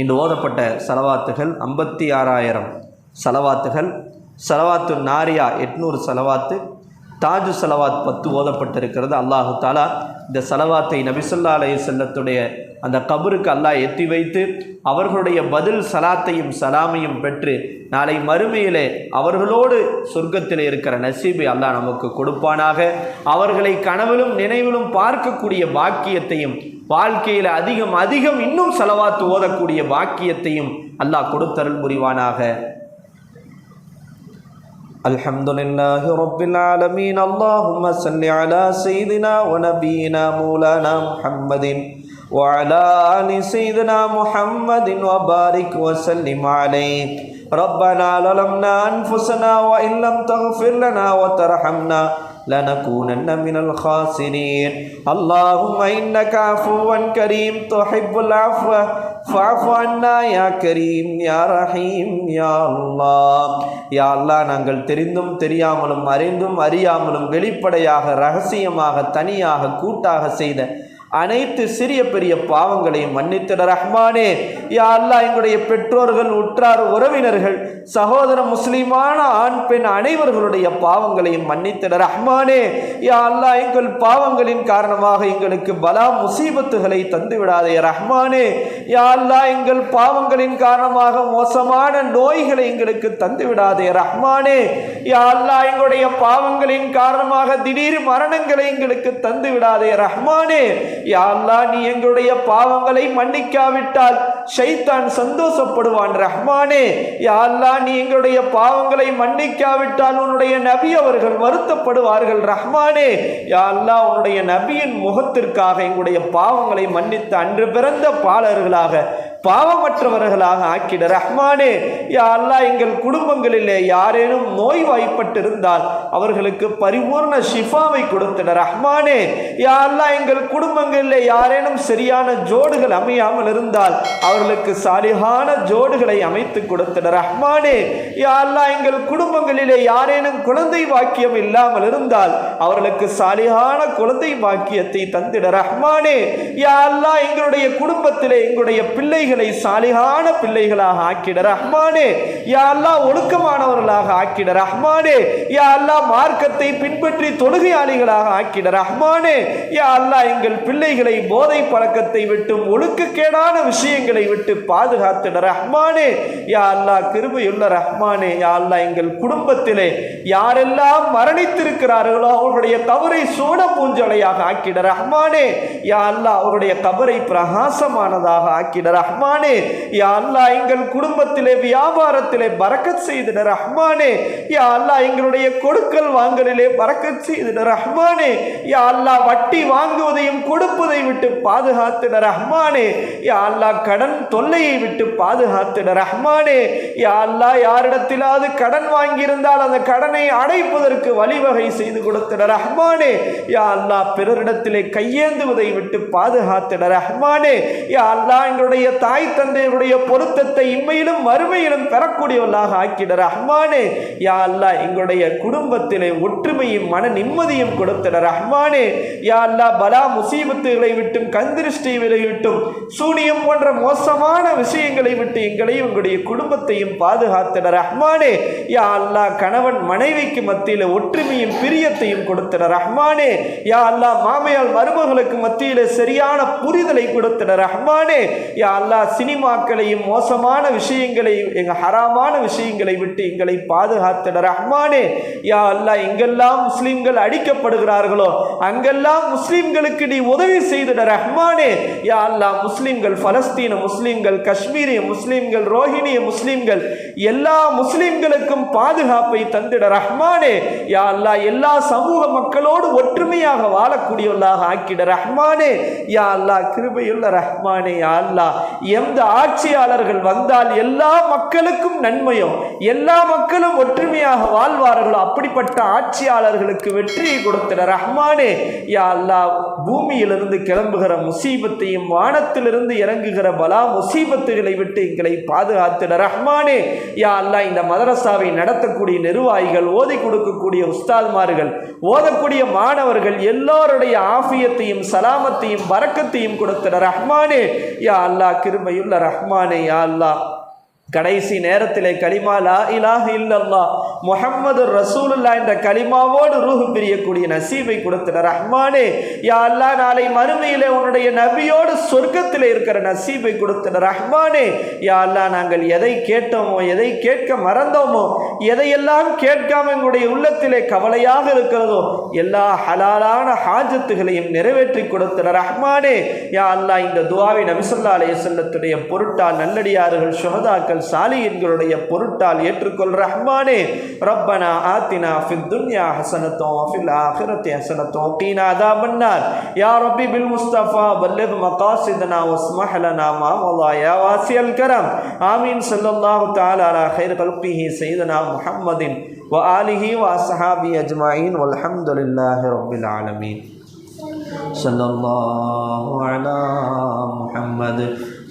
இன்று ஓதப்பட்ட செலவாத்துகள் ஐம்பத்தி ஆறாயிரம் செலவாத்துகள். செலவாத்து நாரியா எட்நூறு செலவாத்து. தாஜு செலவாத் பத்து ஓதப்பட்டிருக்கிறது. அல்லாஹு தாலா இந்த செலவாத்தை நபிசுல்லா அலைய செல்லத்துடைய அந்த கபருக்கு அல்லாஹ் எத்தி வைத்து அவர்களுடைய பதில் சலாத்தையும் சலாமையும் பெற்று நாளை மறுமையிலே அவர்களோடு சொர்க்கத்தில் இருக்கிற நசீபை அல்லாஹ் நமக்கு கொடுப்பானாக. அவர்களை கனவிலும் நினைவிலும் பார்க்கக்கூடிய பாக்கியத்தையும் வாழ்க்கையில் அதிகம் அதிகம் இன்னும் செலவாத்து ஓதக்கூடிய பாக்கியத்தையும் அல்லாஹ் கொடுத்தருள் புரிவானாக الحمد لله رب العالمين اللهم صل على سيدنا ونبينا مولانا محمد وعلى آل سيدنا محمد وبارك وسلم عليه ربنا ظلمنا أنفسنا وإن لم تغفر لنا وترحمنا لنكونن من الخاسرين اللهم إنك عفو كريم تحب العفو فاعف عنا يا كريم يا رحيم يا الله யா அல்லா நாங்கள் தெரிந்தும் தெரியாமலும் அறிந்தும் அறியாமலும் வெளிப்படையாக ரகசியமாக தனியாக கூட்டாக செய்த அனைத்து சிறிய பெரிய பாவங்களையும் மன்னித்திட ரஹ்மானே. யா அல்லா எங்களுடைய பெற்றோர்கள் உற்றார் உறவினர்கள் சகோதர முஸ்லிமான ஆண் பெண் அனைவர்களுடைய பாவங்களையும் மன்னித்திட ரஹ்மானே. யா அல்லா எங்கள் பாவங்களின் காரணமாக எங்களுக்கு பலா முசீபத்துகளை தந்து விடாதே ரஹ்மானே. யா அல்லா எங்கள் பாவங்களின் காரணமாக மோசமான நோய்களை எங்களுக்கு தந்து விடாதே ரஹ்மானே. யா அல்லா எங்களுடைய பாவங்களின் காரணமாக திடீர் மரணங்களை எங்களுக்கு தந்து விடாதே ரஹ்மானே. யா நீ எங்களுடைய பாவங்களை மன்னிக்காவிட்டால் ஷைத்தான் சந்தோஷப்படுவான் ரஹ்மானே. யா நீ எங்களுடைய பாவங்களை மன்னிக்காவிட்டால் உன்னுடைய நபி அவர்கள் வருத்தப்படுவார்கள் ரஹ்மானே. யா அல்லா உன்னுடைய நபியின் முகத்திற்காக எங்களுடைய பாவங்களை மன்னித்து அன்று பிறந்த பாலர்களாக பாவமற்றவர்களாக ஆக்கிட ரஹ்மானே யா அல்லா எங்கள் குடும்பங்களிலே யாரேனும் நோய் வாய்ப்பட்டிருந்தால் அவர்களுக்கு பரிபூர்ண ஷிஃபாவை கொடுத்திட ரஹ்மானே. யா அல்லா எங்கள் குடும்பங்களிலே யாரேனும் சரியான ஜோடுகள் அமையாமல் இருந்தால் அவர்களுக்கு சாலிகான ஜோடுகளை அமைத்து கொடுத்திட ரஹ்மானே. யா அல்லா எங்கள் குடும்பங்களிலே யாரேனும் குழந்தை வாக்கியம் இல்லாமல் இருந்தால் அவர்களுக்கு சாலிகான குழந்தை வாக்கியத்தை தந்திட ரஹ்மானே. யா அல்லா எங்களுடைய குடும்பத்திலே எங்களுடைய பிள்ளைகள் பிள்ளைகளை சாலிகான பிள்ளைகளாக ஆக்கிட ரஹ்மானே. யா அல்லா ஒழுக்கமானவர்களாக ஆக்கிட ரஹ்மானே. யா அல்லா மார்க்கத்தை பின்பற்றி தொழுகையாளிகளாக ஆக்கிட ரஹ்மானே. யா அல்லா எங்கள் பிள்ளைகளை போதை பழக்கத்தை விட்டும் ஒழுக்கக்கேடான விஷயங்களை விட்டு பாதுகாத்திட ரஹ்மானே. யா அல்லா கிருபையுள்ள ரஹ்மானே. யா அல்லா எங்கள் குடும்பத்திலே யாரெல்லாம் மரணித்திருக்கிறார்களோ அவர்களுடைய தவறை சூட பூஞ்சலையாக ஆக்கிட ரஹ்மானே. யா அல்லா அவருடைய கபரை பிரகாசமானதாக ஆக்கிட ரஹ்மான். யா அல்லா எங்கள் குடும்பத்திலே வியாபாரத்திலே பறக்கச் செய்திட ரஹ்மானே யா அல்லா எங்களுடைய கொடுக்கல் வாங்கலிலே பறக்கச் செய்திட ரஹ்மானே யா அல்லா வட்டி வாங்குவதையும் கொடுப்பதை விட்டு பாதுகாத்திட ரஹ்மானே யா அல்லா கடன் தொல்லையை விட்டு பாதுகாத்திட ரஹ்மானே யா அல்லா யாரிடத்திலாவது கடன் வாங்கியிருந்தால் அந்த கடனை அடைப்பதற்கு வழிவகை செய்து கொடுத்திட ரஹ்மானே யா அல்லா பிறரிடத்திலே கையேந்துவதை விட்டு பாதுகாத்திட ரஹ்மானே யா அல்லா எங்களுடைய தாய் தந்தையுடைய பொருத்தத்தை இம்மையிலும் மறுமையிலும் பெறக்கூடியவர்களாக ஆக்கிட ரஹ்மானே. யா அல்லா எங்களுடைய குடும்பத்திலே ஒற்றுமையும் மன நிம்மதியும் கொடுத்திட ரஹ்மானே. யா அல்லா பலா முசீபத்துகளை விட்டும் கந்திருஷ்டிகளை விட்டும் சூனியம் போன்ற மோசமான விஷயங்களை விட்டு எங்களையும் எங்களுடைய குடும்பத்தையும் பாதுகாத்திட ரஹ்மானே. யா அல்லா கணவன் மனைவிக்கு மத்தியில் ஒற்றுமையும் பிரியத்தையும் கொடுத்திட ரஹ்மானே. யா அல்லா மாமையால் மருமகளுக்கு மத்தியில் சரியான புரிதலை கொடுத்திட ரஹ்மானே. யா அல்லா சினிமாக்களையும் மோசமான விஷயங்களை எங்க ஹராமான விஷயங்களை விட்டு எங்களை பாதுகாத்திட ரஹ்மானே. யா அல்லா எங்கெல்லாம் முஸ்லீம்கள் அடிக்கப்படுகிறார்களோ அங்கெல்லாம் முஸ்லீம்களுக்கு நீ உதவி செய்திட ரஹ்மானே. யா அல்லா முஸ்லீம்கள் பலஸ்தீன முஸ்லீம்கள் காஷ்மீரிய முஸ்லீம்கள் ரோஹிணிய முஸ்லீம்கள் எல்லா முஸ்லீம்களுக்கும் பாதுகாப்பை தந்திட ரஹ்மானே. யா அல்லா எல்லா சமூக மக்களோடு ஒற்றுமையாக வாழக்கூடியவர்களாக ஆக்கிட ரஹ்மானே. யா அல்லா கிருபையுள்ள ரஹ்மானே யா அல்லா எந்த ஆட்சியாளர்கள் வந்தால் எல்லா மக்களுக்கும் நன்மையும் எல்லா மக்களும் ஒற்றுமையாக வாழ்வார்களோ அப்படிப்பட்ட ஆட்சியாளர்களுக்கு வெற்றியை கொடுத்த ரஹ்மானே யா அல்லா பூமியிலிருந்து கிளம்புகிற முசீபத்தையும் வானத்திலிருந்து இறங்குகிற பலா முசீபத்துகளை விட்டு எங்களை பாதுகாத்திட ரஹ்மானே. யா அல்லா இந்த மதரசாவை நடத்தக்கூடிய நிர்வாகிகள் ஓதி கொடுக்கக்கூடிய உஸ்தாத்மார்கள் ஓதக்கூடிய மாணவர்கள் எல்லோருடைய ஆஃபியத்தையும் சலாமத்தையும் வரக்கத்தையும் கொடுத்திட ரஹ்மானே. யா அல்லா கிருபையுள்ள ரஹ்மானே யா அல்லாஹ். கடைசி நேரத்திலே கலிமா லா இலாஹ இல்லல்லா முஹம்மது ரசூலுல்லா என்ற கலிமாவோடு ரூஹு பிரியக்கூடிய நசீபை கொடுத்துட ரஹ்மானே. யா அல்லா நாளை மறுமையிலே உன்னுடைய நபியோடு சொர்க்கத்தில் இருக்கிற நசீபை கொடுத்துட ரஹ்மானே. யா அல்லா நாங்கள் எதை கேட்டோமோ எதை கேட்க மறந்தோமோ எதையெல்லாம் கேட்காம எங்களுடைய உள்ளத்திலே கவலையாக இருக்கிறதோ எல்லா ஹலாலான ஹாஜத்துகளையும் நிறைவேற்றி கொடுத்துட ரஹ்மானே. யா அல்லா இந்த துவாவை நபிசல்லா அலைய செல்லத்துடைய பொருட்டால் நல்லடியார்கள் சுகதாக்கள் சஹதாக்கள் சாலியின்களுடைய பொருட்டால் ஏற்றுக்கொள் ரஹ்மானே. ரப்பனா ஆத்தினா ஃபித் துன்யா ஹசனத்தோ ஃபில் ஆஹிரத்தி ஹசனத்தோ கீனா அதாபன்னார். யா ரப்பி பில் முஸ்தபா பல்லிக் மகாசிதனா واسمح لنا ما مضى يا واسع الكرم آمين صلى الله تعالى على خير خلقه سيدنا محمد وآله وأصحابه أجمعين والحمد لله رب العالمين صلى الله على محمد